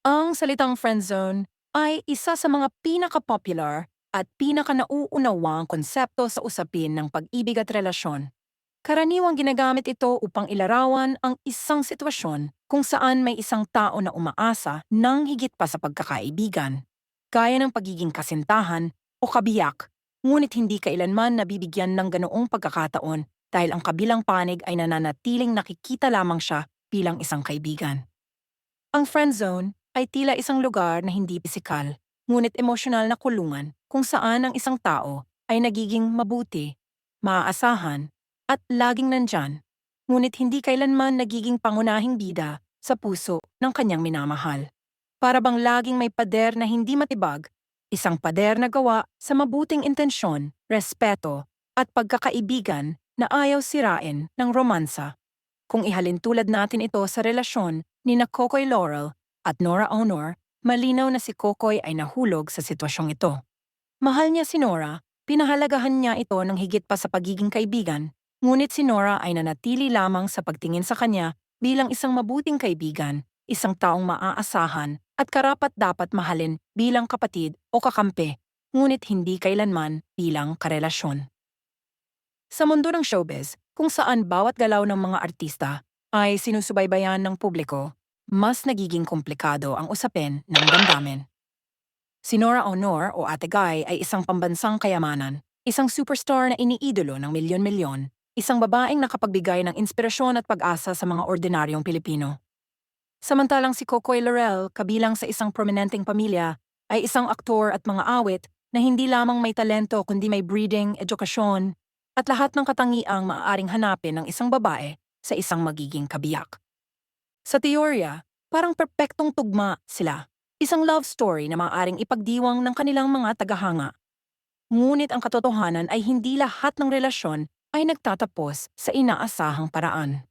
Ang salitang friendzone ay isa sa mga pinaka-popular at pinaka-nauunawang konsepto sa usapin ng pag-ibig at relasyon. Karaniwang ginagamit ito upang ilarawan ang isang sitwasyon kung saan may isang tao na umaasa ng higit pa sa pagkakaibigan, gaya ng pagiging kasintahan o kabiyak, ngunit hindi kailanman nabibigyan ng ganoong pagkakataon dahil ang kabilang panig ay nananatiling nakikita lamang siya bilang isang kaibigan. Ang friendzone ay tila isang lugar na hindi pisikal, ngunit emosyonal na kulungan kung saan ang isang tao ay nagiging mabuti, maaasahan, at laging nandyan, ngunit hindi kailanman nagiging pangunahing bida sa puso ng kanyang minamahal. Para bang laging may pader na hindi matibag, isang pader na gawa sa mabuting intensyon, respeto, at pagkakaibigan na ayaw sirain ng romansa. Kung ihalin tulad natin ito sa relasyon ni na Kokoy Laurel at Nora Honor, malinaw na si Kokoy ay nahulog sa sitwasyong ito. Mahal niya si Nora, pinahalagahan niya ito ng higit pa sa pagiging kaibigan, ngunit si Nora ay nanatili lamang sa pagtingin sa kanya bilang isang mabuting kaibigan, isang taong maaasahan at karapat dapat mahalin bilang kapatid o kakampi, ngunit hindi kailanman bilang karelasyon. Sa mundo ng showbiz, kung saan bawat galaw ng mga artista ay sinusubaybayan ng publiko, mas nagiging komplikado ang usapin ng damdamin. Si Nora Honor o Ate Guy ay isang pambansang kayamanan, isang superstar na iniidolo ng milyon-milyon, isang babaeng nakapagbigay ng inspirasyon at pag-asa sa mga ordinaryong Pilipino. Samantalang si Cocoy Laurel, kabilang sa isang prominenteng pamilya, ay isang aktor at mga awit na hindi lamang may talento kundi may breeding, edukasyon, at lahat ng katangiang maaaring hanapin ng isang babae sa isang magiging kabiyak. Sa teorya, parang perpektong tugma sila. Isang love story na maaaring ipagdiwang ng kanilang mga tagahanga. Ngunit ang katotohanan ay hindi lahat ng relasyon ay nagtatapos sa inaasahang paraan.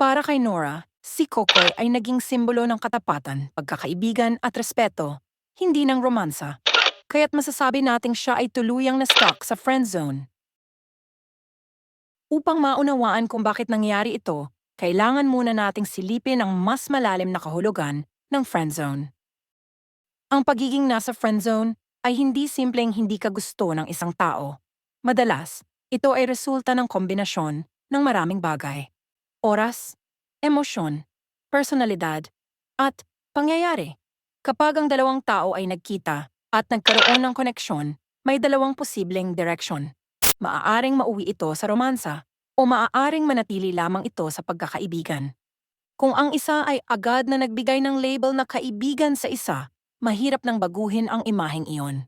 Para kay Nora, si Kokoy ay naging simbolo ng katapatan, pagkakaibigan at respeto, hindi ng romansa. Kaya't masasabi nating siya ay tuluyang na stuck sa friend zone. Upang maunawaan kung bakit nangyari ito, kailangan muna nating silipin ang mas malalim na kahulugan ng friendzone. Ang pagiging nasa friendzone ay hindi simpleng hindi ka gusto ng isang tao. Madalas, ito ay resulta ng kombinasyon ng maraming bagay. Oras, emosyon, personalidad, at pangyayari. Kapag ang dalawang tao ay nagkita at nagkaroon ng koneksyon, may dalawang posibleng direksyon. Maaaring mauwi ito sa romansa o maaaring manatili lamang ito sa pagkakaibigan. Kung ang isa ay agad na nagbigay ng label na kaibigan sa isa, mahirap nang baguhin ang imaheng iyon.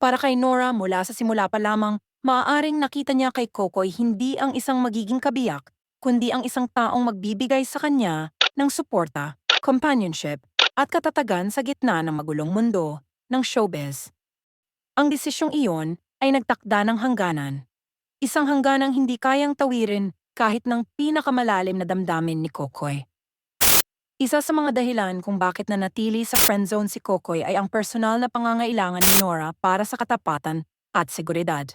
Para kay Nora mula sa simula pa lamang, maaaring nakita niya kay Kokoy hindi ang isang magiging kabiyak, kundi ang isang taong magbibigay sa kanya ng suporta, companionship, at katatagan sa gitna ng magulong mundo ng showbiz. Ang desisyong iyon ay nagtakda ng hangganan. Isang hangganang hindi kayang tawirin kahit ng pinakamalalim na damdamin ni Kokoy. Isa sa mga dahilan kung bakit nanatili sa friendzone si Kokoy ay ang personal na pangangailangan ni Nora para sa katapatan at seguridad.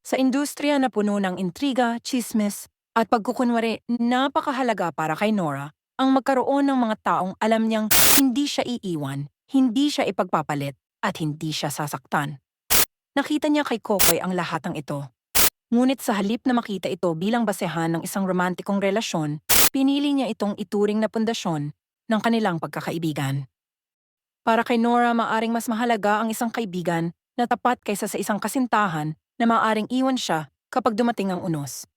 Sa industriya na puno ng intriga, chismis, at pagkukunwari, napakahalaga para kay Nora ang magkaroon ng mga taong alam niyang hindi siya iiwan, hindi siya ipagpapalit, at hindi siya sasaktan. Nakita niya kay Kokoy ang lahat ng ito. Ngunit sa halip na makita ito bilang basehan ng isang romantikong relasyon, pinili niya itong ituring na pundasyon ng kanilang pagkakaibigan. Para kay Nora, maaring mas mahalaga ang isang kaibigan na tapat kaysa sa isang kasintahan na maaring iwan siya kapag dumating ang unos.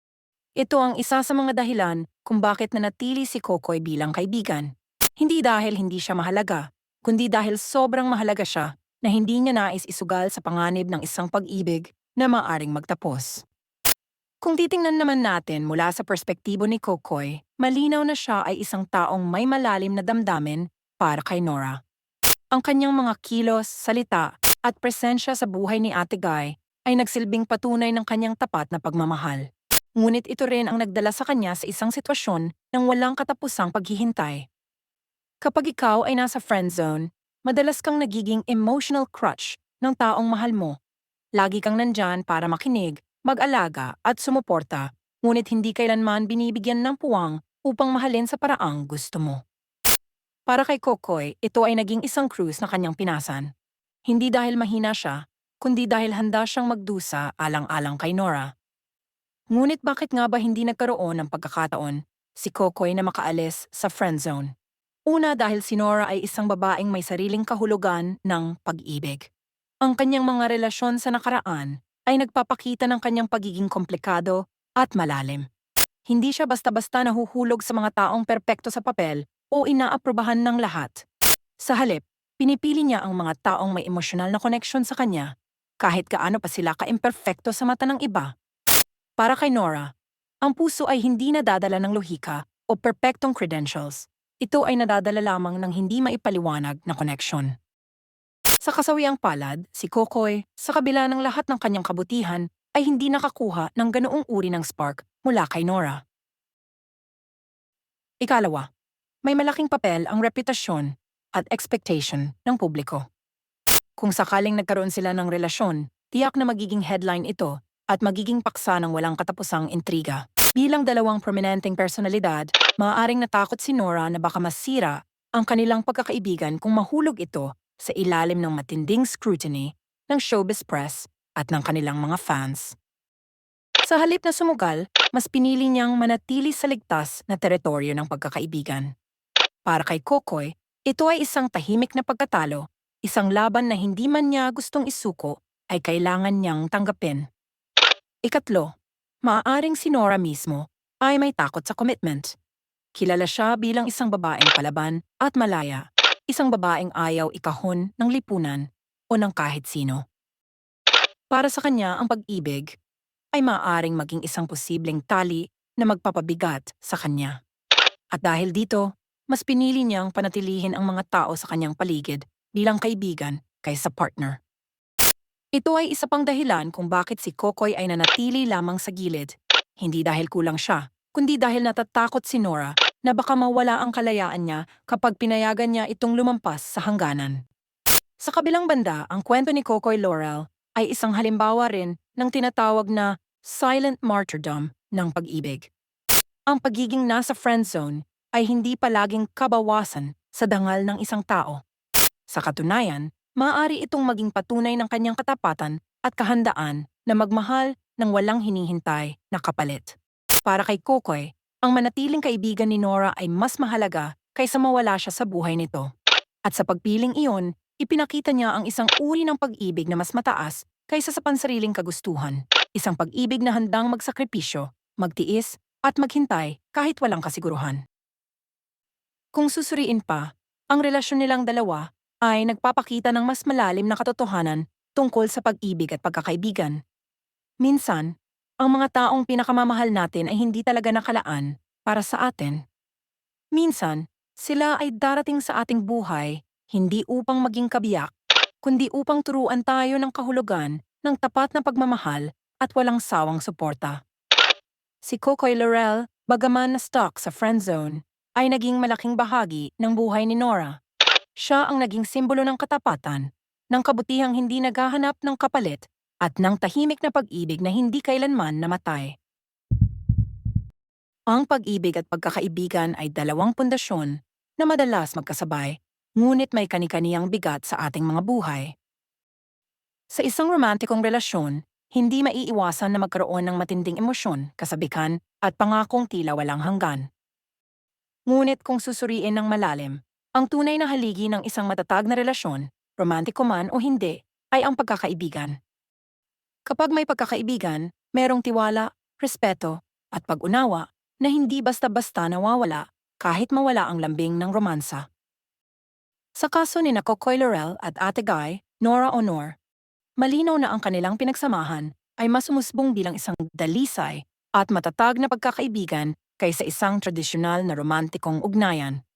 Ito ang isa sa mga dahilan kung bakit nanatili si Kokoy bilang kaibigan. Hindi dahil hindi siya mahalaga, kundi dahil sobrang mahalaga siya na hindi niya nais isugal sa panganib ng isang pag-ibig na maaring magtapos. Kung titingnan naman natin mula sa perspektibo ni Kokoy, malinaw na siya ay isang taong may malalim na damdamin para kay Nora. Ang kanyang mga kilos, salita, at presensya sa buhay ni Ate Guy ay nagsilbing patunay ng kanyang tapat na pagmamahal. Ngunit ito rin ang nagdala sa kanya sa isang sitwasyon ng walang katapusang paghihintay. Kapag ikaw ay nasa friend zone, madalas kang nagiging emotional crutch ng taong mahal mo. Lagi kang nandyan para makinig mag-alaga at sumuporta, ngunit hindi kailanman binibigyan ng puwang upang mahalin sa paraang gusto mo. Para kay Kokoy, ito ay naging isang cruise na kanyang pinasan. Hindi dahil mahina siya, kundi dahil handa siyang magdusa alang-alang kay Nora. Ngunit bakit nga ba hindi nagkaroon ng pagkakataon si Kokoy na makaalis sa friend zone? Una dahil si Nora ay isang babaeng may sariling kahulugan ng pag-ibig. Ang kanyang mga relasyon sa nakaraan ay nagpapakita ng kanyang pagiging komplikado at malalim. Hindi siya basta-basta nahuhulog sa mga taong perpekto sa papel o inaaprubahan ng lahat. Sa halip, pinipili niya ang mga taong may emosyonal na koneksyon sa kanya, kahit gaano pa sila ka-imperfecto sa mata ng iba. Para kay Nora, ang puso ay hindi nadadala ng lohika o perpektong credentials. Ito ay nadadala lamang ng hindi maipaliwanag na koneksyon. Sa kasawiang palad, si Kokoy, sa kabila ng lahat ng kanyang kabutihan, ay hindi nakakuha ng ganoong uri ng spark mula kay Nora. Ikalawa, may malaking papel ang reputasyon at expectation ng publiko. Kung sakaling nagkaroon sila ng relasyon, tiyak na magiging headline ito at magiging paksa ng walang katapusang intriga. Bilang dalawang prominenteng personalidad, maaaring natakot si Nora na baka masira ang kanilang pagkakaibigan kung mahulog ito sa ilalim ng matinding scrutiny ng showbiz press at ng kanilang mga fans. Sa halip na sumugal, mas pinili niyang manatili sa ligtas na teritoryo ng pagkakaibigan. Para kay Kokoy, ito ay isang tahimik na pagkatalo, isang laban na hindi man niya gustong isuko ay kailangan niyang tanggapin. Ikatlo, maaaring si Nora mismo ay may takot sa commitment. Kilala siya bilang isang babaeng palaban at malaya, isang babaeng ayaw ikahon ng lipunan o ng kahit sino. Para sa kanya, ang pag-ibig ay maaaring maging isang posibleng tali na magpapabigat sa kanya. At dahil dito, mas pinili niyang panatilihin ang mga tao sa kanyang paligid bilang kaibigan kaysa partner. Ito ay isa pang dahilan kung bakit si Kokoy ay nanatili lamang sa gilid. Hindi dahil kulang siya, kundi dahil natatakot si Nora na baka mawala ang kalayaan niya kapag pinayagan niya itong lumampas sa hangganan. Sa kabilang banda, ang kwento ni Kokoy Laurel ay isang halimbawa rin ng tinatawag na silent martyrdom ng pag-ibig. Ang pagiging nasa friend zone ay hindi palaging kabawasan sa dangal ng isang tao. Sa katunayan, maaari itong maging patunay ng kanyang katapatan at kahandaan na magmahal ng walang hinihintay na kapalit. Para kay Kokoy, ang manatiling kaibigan ni Nora ay mas mahalaga kaysa mawala siya sa buhay nito. At sa pagpiling iyon, ipinakita niya ang isang uri ng pag-ibig na mas mataas kaysa sa pansariling kagustuhan. Isang pag-ibig na handang magsakripisyo, magtiis, at maghintay kahit walang kasiguruhan. Kung susuriin pa, ang relasyon nilang dalawa ay nagpapakita ng mas malalim na katotohanan tungkol sa pag-ibig at pagkakaibigan. Minsan, ang mga taong pinakamamahal natin ay hindi talaga nakalaan para sa atin. Minsan, sila ay darating sa ating buhay hindi upang maging kabiyak, kundi upang turuan tayo ng kahulugan ng tapat na pagmamahal at walang sawang suporta. Si Kokoy Laurel, bagaman na stuck sa friend zone, ay naging malaking bahagi ng buhay ni Nora. Siya ang naging simbolo ng katapatan, ng kabutihang hindi naghahanap ng kapalit, at ng tahimik na pag-ibig na hindi kailanman namatay. Ang pag-ibig at pagkakaibigan ay dalawang pundasyon na madalas magkasabay, ngunit may kani-kaniyang bigat sa ating mga buhay. Sa isang romantikong relasyon, hindi maiiwasan na magkaroon ng matinding emosyon, kasabikan, at pangakong tila walang hanggan. Ngunit kung susuriin ng malalim, ang tunay na haligi ng isang matatag na relasyon, romantiko man o hindi, ay ang pagkakaibigan. Kapag may pagkakaibigan, merong tiwala, respeto, at pag-unawa na hindi basta-basta nawawala kahit mawala ang lambing ng romansa. Sa kaso ni Kokoy Laurel at Ate Guy, Nora Honor, malinaw na ang kanilang pinagsamahan ay mas umusbong bilang isang dalisay at matatag na pagkakaibigan kaysa isang tradisyonal na romantikong ugnayan.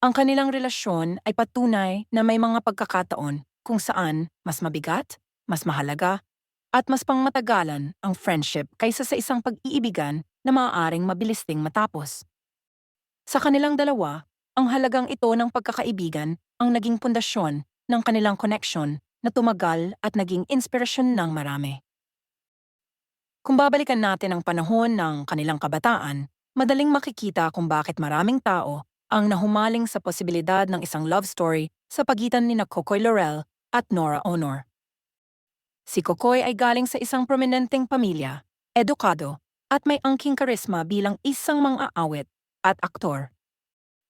Ang kanilang relasyon ay patunay na may mga pagkakataon kung saan mas mabigat, mas mahalaga, at mas pangmatagalan ang friendship kaysa sa isang pag-iibigan na maaaring mabilis ding matapos. Sa kanilang dalawa, ang halagang ito ng pagkakaibigan ang naging pundasyon ng kanilang connection na tumagal at naging inspirasyon ng marami. Kung babalikan natin ang panahon ng kanilang kabataan, madaling makikita kung bakit maraming tao ang nahumaling sa posibilidad ng isang love story sa pagitan ni na Kokoy Laurel at Nora Honor. Si Kokoy ay galing sa isang prominenteng pamilya, edukado, at may angking karisma bilang isang mang-aawit at aktor.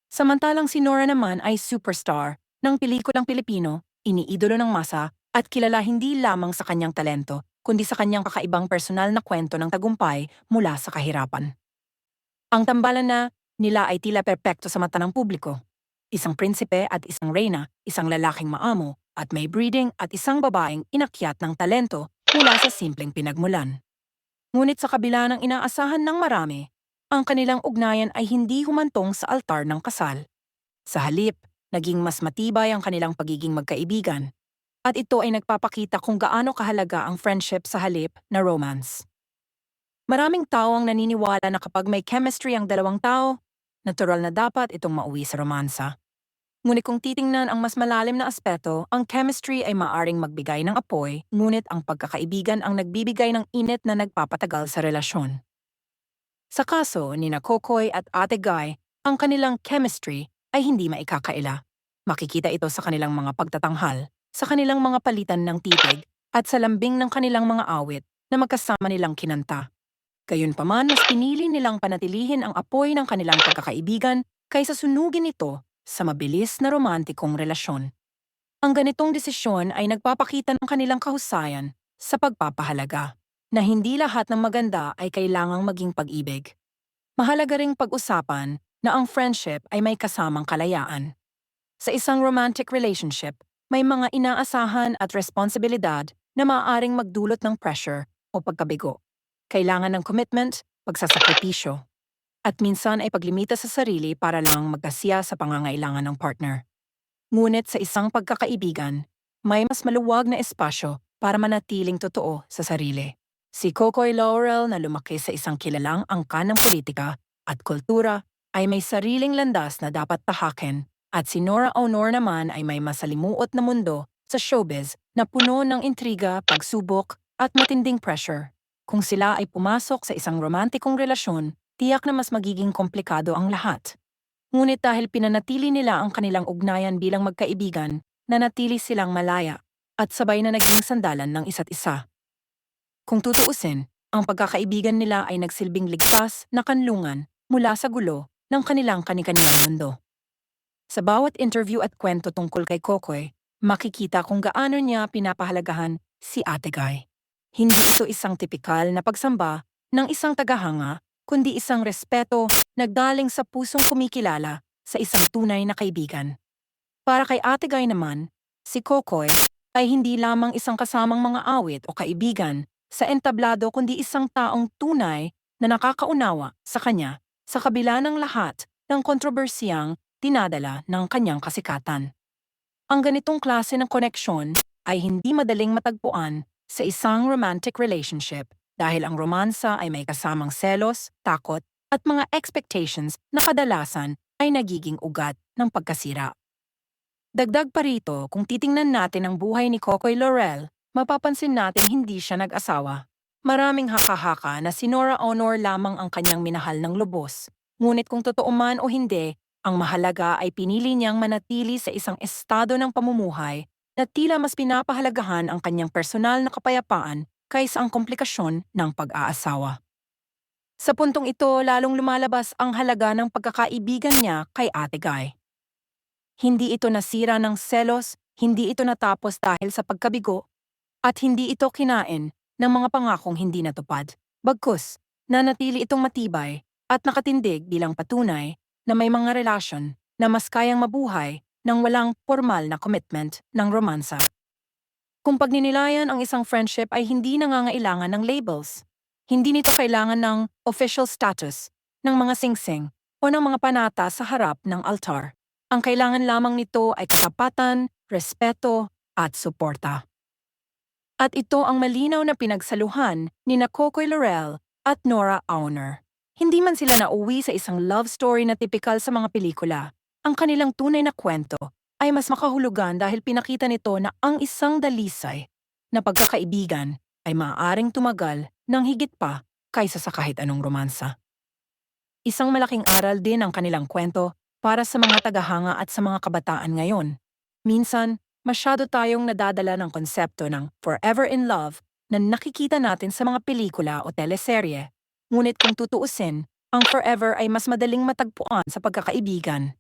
Samantalang si Nora naman ay superstar ng pelikulang Pilipino, iniidolo ng masa at kilala hindi lamang sa kanyang talento, kundi sa kanyang kakaibang personal na kwento ng tagumpay mula sa kahirapan. Ang tambalan na nila ay tila perpekto sa mata ng publiko. Isang prinsipe at isang reyna, isang lalaking maamo, at may breeding at isang babaeng inakyat ng talento mula sa simpleng pinagmulan. Ngunit sa kabila ng inaasahan ng marami, ang kanilang ugnayan ay hindi humantong sa altar ng kasal. Sa halip, naging mas matibay ang kanilang pagiging magkaibigan. At ito ay nagpapakita kung gaano kahalaga ang friendship sa halip na romance. Maraming tao ang naniniwala na kapag may chemistry ang dalawang tao, natural na dapat itong mauwi sa romansa. Ngunit kung titingnan ang mas malalim na aspeto, ang chemistry ay maaring magbigay ng apoy, ngunit ang pagkakaibigan ang nagbibigay ng init na nagpapatagal sa relasyon. Sa kaso ni na Kokoy at Ate Guy, ang kanilang chemistry ay hindi maikakaila. Makikita ito sa kanilang mga pagtatanghal, sa kanilang mga palitan ng titig, at sa lambing ng kanilang mga awit na magkasama nilang kinanta. Gayunpaman, mas pinili nilang panatilihin ang apoy ng kanilang pagkakaibigan kaysa sunugin ito sa mabilis na romantikong relasyon. Ang ganitong desisyon ay nagpapakita ng kanilang kahusayan sa pagpapahalaga na hindi lahat ng maganda ay kailangang maging pag-ibig. Mahalaga ring pag-usapan na ang friendship ay may kasamang kalayaan. Sa isang romantic relationship, may mga inaasahan at responsibilidad na maaaring magdulot ng pressure o pagkabigo. Kailangan ng commitment, pagsasakripisyo, at minsan ay paglimita sa sarili para lang magkasiya sa pangangailangan ng partner. Ngunit sa isang pagkakaibigan, may mas maluwag na espasyo para manatiling totoo sa sarili. Si Kokoy Laurel na lumaki sa isang kilalang angkan ng politika at kultura ay may sariling landas na dapat tahakin at si Nora Honor naman ay may masalimuot na mundo sa showbiz na puno ng intriga, pagsubok at matinding pressure. Kung sila ay pumasok sa isang romantikong relasyon, tiyak na mas magiging komplikado ang lahat. Ngunit dahil pinanatili nila ang kanilang ugnayan bilang magkaibigan, nanatili silang malaya at sabay na naging sandalan ng isa't isa. Kung tutuusin, ang pagkakaibigan nila ay nagsilbing ligtas na kanlungan mula sa gulo ng kanilang kanikaniyang mundo. Sa bawat interview at kwento tungkol kay Kokoy, makikita kung gaano niya pinapahalagahan si Ate Guy. Hindi ito isang tipikal na pagsamba ng isang tagahanga, kundi isang respeto na galing sa pusong kumikilala sa isang tunay na kaibigan. Para kay Ate Guy naman, si Kokoy ay hindi lamang isang kasamang mga awit o kaibigan sa entablado kundi isang taong tunay na nakakaunawa sa kanya sa kabila ng lahat ng kontrobersiyang dinadala ng kanyang kasikatan. Ang ganitong klase ng koneksyon ay hindi madaling matagpuan sa isang romantic relationship dahil ang romansa ay may kasamang selos, takot, at mga expectations na kadalasan ay nagiging ugat ng pagkasira. Dagdag pa rito, kung titingnan natin ang buhay ni Kokoy Laurel, mapapansin natin hindi siya nag-asawa. Maraming hakahaka na si Nora Honor lamang ang kanyang minahal ng lubos. Ngunit kung totoo man o hindi, ang mahalaga ay pinili niyang manatili sa isang estado ng pamumuhay na tila mas pinapahalagahan ang kanyang personal na kapayapaan kaysa ang komplikasyon ng pag-aasawa. Sa puntong ito, lalong lumalabas ang halaga ng pagkakaibigan niya kay Ate Guy. Hindi ito nasira ng selos, hindi ito natapos dahil sa pagkabigo, at hindi ito kinain ng mga pangakong hindi natupad. Bagkus, nanatili itong matibay at nakatindig bilang patunay na may mga relasyon na mas kayang mabuhay nang walang formal na commitment ng romansa. Kung pagninilayan ang isang friendship ay hindi nangangailangan ng labels. Hindi nito kailangan ng official status, ng mga singsing, o ng mga panata sa harap ng altar. Ang kailangan lamang nito ay katapatan, respeto, at suporta. At ito ang malinaw na pinagsaluhan ni na Kokoy Laurel at Nora Auner. Hindi man sila nauwi sa isang love story na tipikal sa mga pelikula, ang kanilang tunay na kwento ay mas makahulugan dahil pinakita nito na ang isang dalisay na pagkakaibigan ay maaaring tumagal ng higit pa kaysa sa kahit anong romansa. Isang malaking aral din ang kanilang kwento para sa mga tagahanga at sa mga kabataan ngayon. Minsan, masyado tayong nadadala ng konsepto ng forever in love na nakikita natin sa mga pelikula o teleserye. Ngunit kung tutuusin, ang forever ay mas madaling matagpuan sa pagkakaibigan.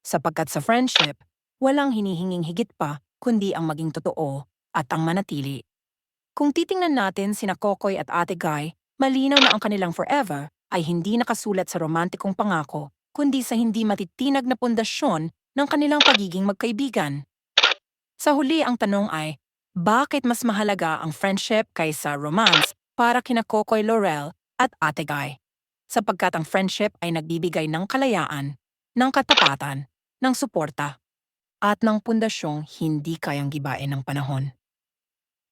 Sapagkat sa friendship, walang hinihinging higit pa kundi ang maging totoo at ang manatili. Kung titingnan natin sina Kokoy at Ate Guy, malinaw na ang kanilang forever ay hindi nakasulat sa romantikong pangako, kundi sa hindi matitinag na pundasyon ng kanilang pagiging magkaibigan. Sa huli ang tanong ay, bakit mas mahalaga ang friendship kaysa romance para kina Kokoy Laurel at Ate Guy? Sapagkat ang friendship ay nagbibigay ng kalayaan, ng katapatan, ng suporta, at ng pundasyong hindi kayang gibain ng panahon.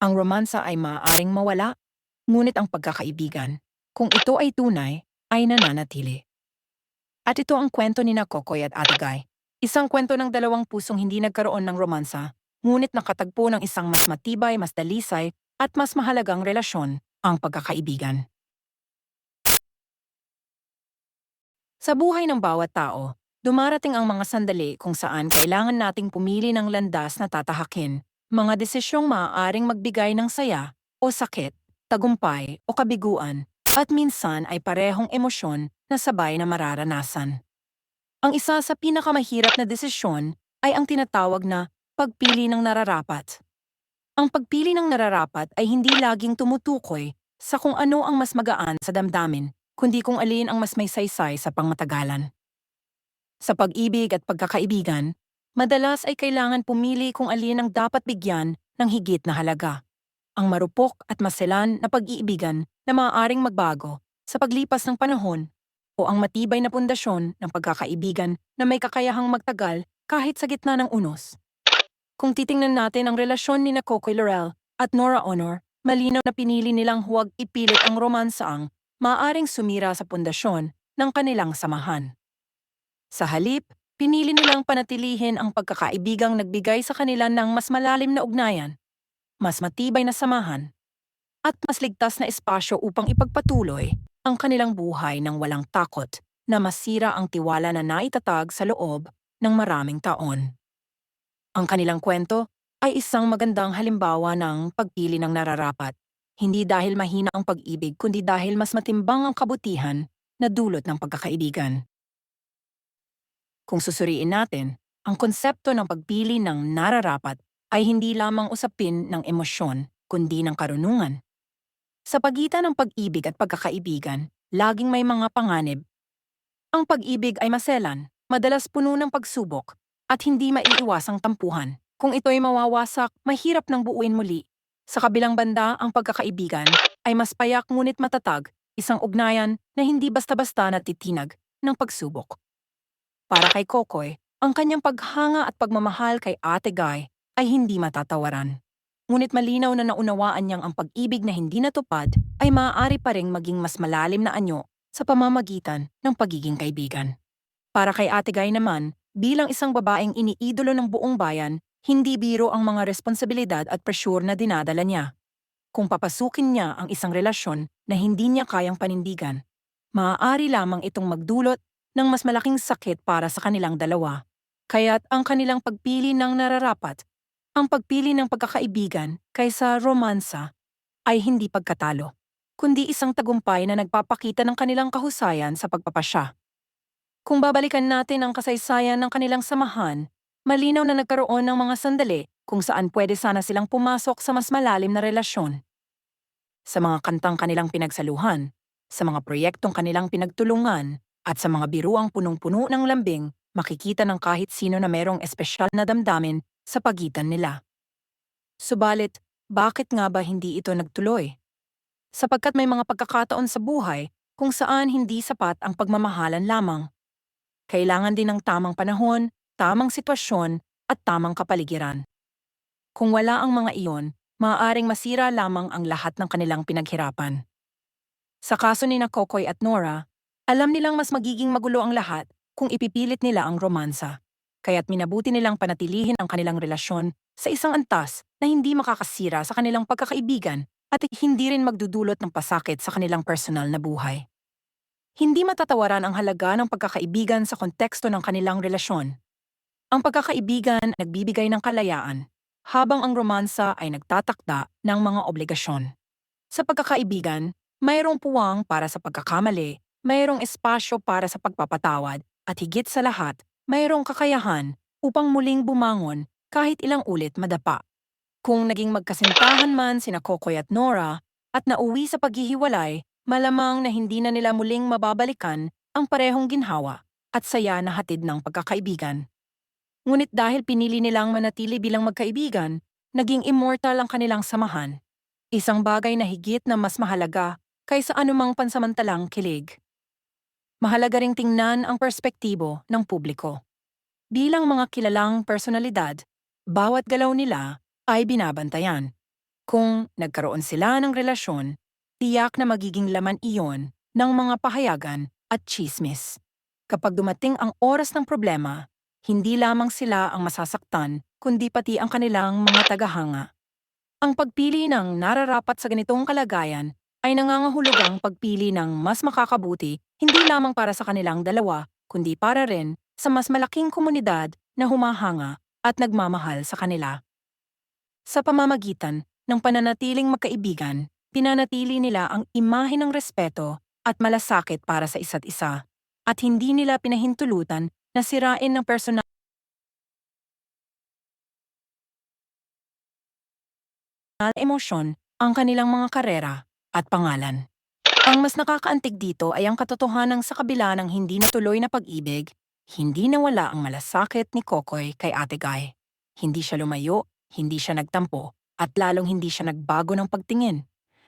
Ang romansa ay maaaring mawala, ngunit ang pagkakaibigan, kung ito ay tunay, ay nananatili. At ito ang kwento ni na at Ate Guy. Isang kwento ng dalawang pusong hindi nagkaroon ng romansa, ngunit nakatagpo ng isang mas matibay, mas dalisay, at mas mahalagang relasyon, ang pagkakaibigan. Sa buhay ng bawat tao, dumarating ang mga sandali kung saan kailangan nating pumili ng landas na tatahakin, mga desisyong maaaring magbigay ng saya o sakit, tagumpay o kabiguan, at minsan ay parehong emosyon na sabay na mararanasan. Ang isa sa pinakamahirap na desisyon ay ang tinatawag na pagpili ng nararapat. Ang pagpili ng nararapat ay hindi laging tumutukoy sa kung ano ang mas magaan sa damdamin, kundi kung alin ang mas may saysay sa pangmatagalan. Sa pag-ibig at pagkakaibigan, madalas ay kailangan pumili kung alin ang dapat bigyan ng higit na halaga. Ang marupok at maselan na pag-iibigan na maaaring magbago sa paglipas ng panahon o ang matibay na pundasyon ng pagkakaibigan na may kakayahang magtagal kahit sa gitna ng unos. Kung titingnan natin ang relasyon ni na Cocoy Laurel at Nora Honor, malinaw na pinili nilang huwag ipilit ang romansaang maaaring sumira sa pundasyon ng kanilang samahan. Sa halip, pinili nilang panatilihin ang pagkakaibigang nagbigay sa kanila ng mas malalim na ugnayan, mas matibay na samahan, at mas ligtas na espasyo upang ipagpatuloy ang kanilang buhay ng walang takot na masira ang tiwala na naitatag sa loob ng maraming taon. Ang kanilang kwento ay isang magandang halimbawa ng pagpili ng nararapat, hindi dahil mahina ang pag-ibig kundi dahil mas matimbang ang kabutihan na dulot ng pagkakaibigan. Kung susuriin natin, ang konsepto ng pagpili ng nararapat ay hindi lamang usapin ng emosyon kundi ng karunungan. Sa pagitan ng pag-ibig at pagkakaibigan, laging may mga panganib. Ang pag-ibig ay maselan, madalas puno ng pagsubok, at hindi maiiwasang tampuhan. Kung ito'y mawawasak, mahirap nang buuin muli. Sa kabilang banda, ang pagkakaibigan ay mas payak ngunit matatag, isang ugnayan na hindi basta-basta natitinag ng pagsubok. Para kay Kokoy, ang kanyang paghanga at pagmamahal kay Ate Guy ay hindi matatawaran. Ngunit malinaw na naunawaan niyang ang pag-ibig na hindi natupad ay maaari pa ring maging mas malalim na anyo sa pamamagitan ng pagiging kaibigan. Para kay Ate Guy naman, bilang isang babaeng iniidolo ng buong bayan, hindi biro ang mga responsibilidad at pressure na dinadala niya. Kung papasukin niya ang isang relasyon na hindi niya kayang panindigan, maaari lamang itong magdulot ng mas malaking sakit para sa kanilang dalawa. Kaya't ang kanilang pagpili ng nararapat, ang pagpili ng pagkakaibigan kaysa romansa, ay hindi pagkatalo, kundi isang tagumpay na nagpapakita ng kanilang kahusayan sa pagpapasya. Kung babalikan natin ang kasaysayan ng kanilang samahan, malinaw na nagkaroon ng mga sandali kung saan pwede sana silang pumasok sa mas malalim na relasyon. Sa mga kantang kanilang pinagsaluhan, sa mga proyektong kanilang pinagtulungan, at sa mga biruang punong-puno ng lambing, makikita ng kahit sino na merong espesyal na damdamin sa pagitan nila. Subalit, bakit nga ba hindi ito nagtuloy? Sapagkat may mga pagkakataon sa buhay kung saan hindi sapat ang pagmamahalan lamang. Kailangan din ng tamang panahon, tamang sitwasyon, at tamang kapaligiran. Kung wala ang mga iyon, maaaring masira lamang ang lahat ng kanilang pinaghirapan. Sa kaso ni na Kokoy at Nora, alam nilang mas magiging magulo ang lahat kung ipipilit nila ang romansa. Kaya't minabuti nilang panatilihin ang kanilang relasyon sa isang antas na hindi makakasira sa kanilang pagkakaibigan at hindi rin magdudulot ng pasakit sa kanilang personal na buhay. Hindi matatawaran ang halaga ng pagkakaibigan sa konteksto ng kanilang relasyon. Ang pagkakaibigan ay nagbibigay ng kalayaan, habang ang romansa ay nagtatakda ng mga obligasyon. Sa pagkakaibigan, mayroong puwang para sa pagkakamali, mayroong espasyo para sa pagpapatawad, at higit sa lahat, mayroong kakayahan upang muling bumangon kahit ilang ulit madapa. Kung naging magkasintahan man sina Kokoy at Nora at nauwi sa paghihiwalay, malamang na hindi na nila muling mababalikan ang parehong ginhawa at saya na hatid ng pagkakaibigan. Ngunit dahil pinili nilang manatili bilang magkaibigan, naging immortal ang kanilang samahan. Isang bagay na higit na mas mahalaga kaysa anumang pansamantalang kilig. Mahalaga ring tingnan ang perspektibo ng publiko. Bilang mga kilalang personalidad, bawat galaw nila ay binabantayan. Kung nagkaroon sila ng relasyon, tiyak na magiging laman iyon ng mga pahayagan at chismis. Kapag dumating ang oras ng problema, hindi lamang sila ang masasaktan, kundi pati ang kanilang mga tagahanga. Ang pagpili ng nararapat sa ganitong kalagayan ay nangangahulugang pagpili ng mas makakabuti hindi lamang para sa kanilang dalawa, kundi para rin sa mas malaking komunidad na humahanga at nagmamahal sa kanila. Sa pamamagitan ng pananatiling magkaibigan, pinanatili nila ang imahe ng respeto at malasakit para sa isa't isa, at hindi nila pinahintulutan na sirain ng personal na emosyon ang kanilang mga karera at pangalan. Ang mas nakakaantig dito ay ang katotohanan sa kabila ng hindi natuloy na pag-ibig, hindi nawala ang malasakit ni Kokoy kay Ate Guy. Hindi siya lumayo, hindi siya nagtampo, at lalong hindi siya nagbago ng pagtingin.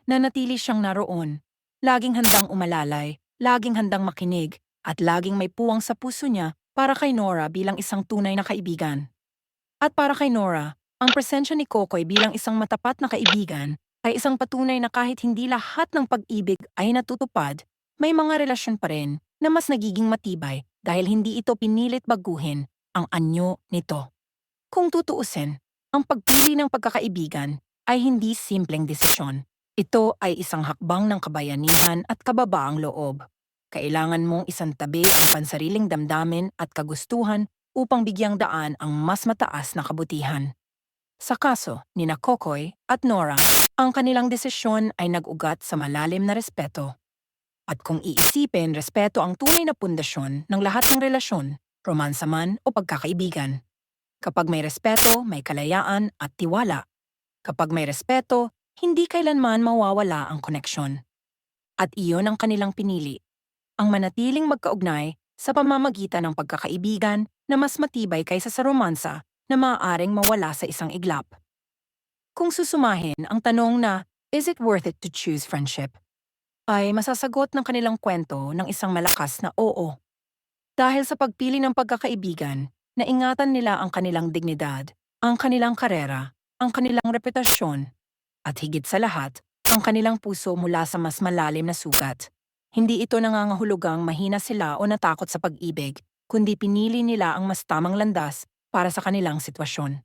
Nanatili siyang naroon, laging handang umalalay, laging handang makinig, at laging may puwang sa puso niya para kay Nora bilang isang tunay na kaibigan. At para kay Nora, ang presensya ni Kokoy bilang isang matapat na kaibigan ay isang patunay na kahit hindi lahat ng pag-ibig ay natutupad, may mga relasyon pa rin na mas nagiging matibay dahil hindi ito pinilit baguhin ang anyo nito. Kung tutuusin, ang pagpili ng pagkakaibigan ay hindi simpleng desisyon. Ito ay isang hakbang ng kabayanihan at kababaang loob. Kailangan mong isantabi ang pansariling damdamin at kagustuhan upang bigyang daan ang mas mataas na kabutihan. Sa kaso ni Kokoy at Nora, ang kanilang desisyon ay nag-ugat sa malalim na respeto. At kung iisipin, respeto ang tunay na pundasyon ng lahat ng relasyon, romansa man o pagkakaibigan. Kapag may respeto, may kalayaan at tiwala. Kapag may respeto, hindi kailanman mawawala ang koneksyon. At iyon ang kanilang pinili. Ang manatiling magkaugnay sa pamamagitan ng pagkakaibigan na mas matibay kaysa sa romansa na maaaring mawala sa isang iglap. Kung susumahin ang tanong na, is it worth it to choose friendship? Ay masasagot ng kanilang kwento ng isang malakas na oo. Dahil sa pagpili ng pagkakaibigan, naingatan nila ang kanilang dignidad, ang kanilang karera, ang kanilang reputasyon, at higit sa lahat, ang kanilang puso mula sa mas malalim na sugat. Hindi ito nangangahulugang mahina sila o natakot sa pag-ibig, kundi pinili nila ang mas tamang landas para sa kanilang sitwasyon.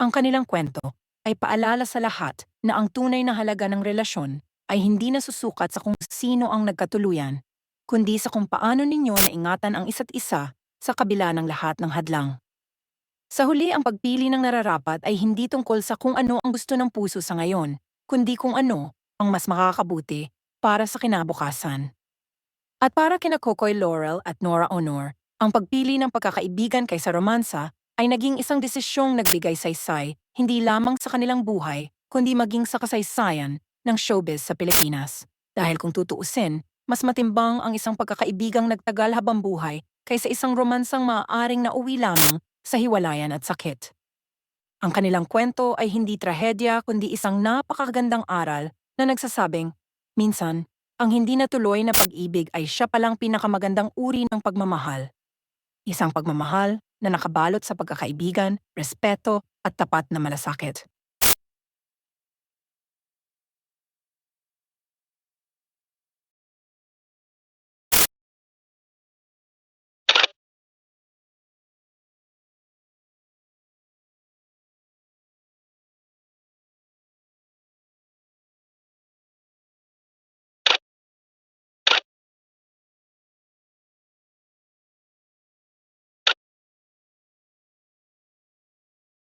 Ang kanilang kwento ay paalala sa lahat na ang tunay na halaga ng relasyon ay hindi nasusukat sa kung sino ang nagkatuluyan, kundi sa kung paano ninyo naingatan ang isa't isa sa kabila ng lahat ng hadlang. Sa huli ang pagpili ng nararapat ay hindi tungkol sa kung ano ang gusto ng puso sa ngayon, kundi kung ano ang mas makakabuti para sa kinabukasan. At para kina Kokoy Laurel at Nora Honor, ang pagpili ng pagkakaibigan kaysa romansa ay naging isang desisyong nagbigay saysay hindi lamang sa kanilang buhay, kundi maging sa kasaysayan ng showbiz sa Pilipinas. Dahil kung tutuusin, mas matimbang ang isang pagkakaibigang nagtagal habang buhay kaysa isang romansang maaaring nauwi lamang sa hiwalayan at sakit. Ang kanilang kwento ay hindi trahedya kundi isang napakagandang aral na nagsasabing, minsan, ang hindi natuloy na pag-ibig ay siya palang pinakamagandang uri ng pagmamahal. Isang pagmamahal na nakabalot sa pagkakaibigan, respeto at tapat na malasakit.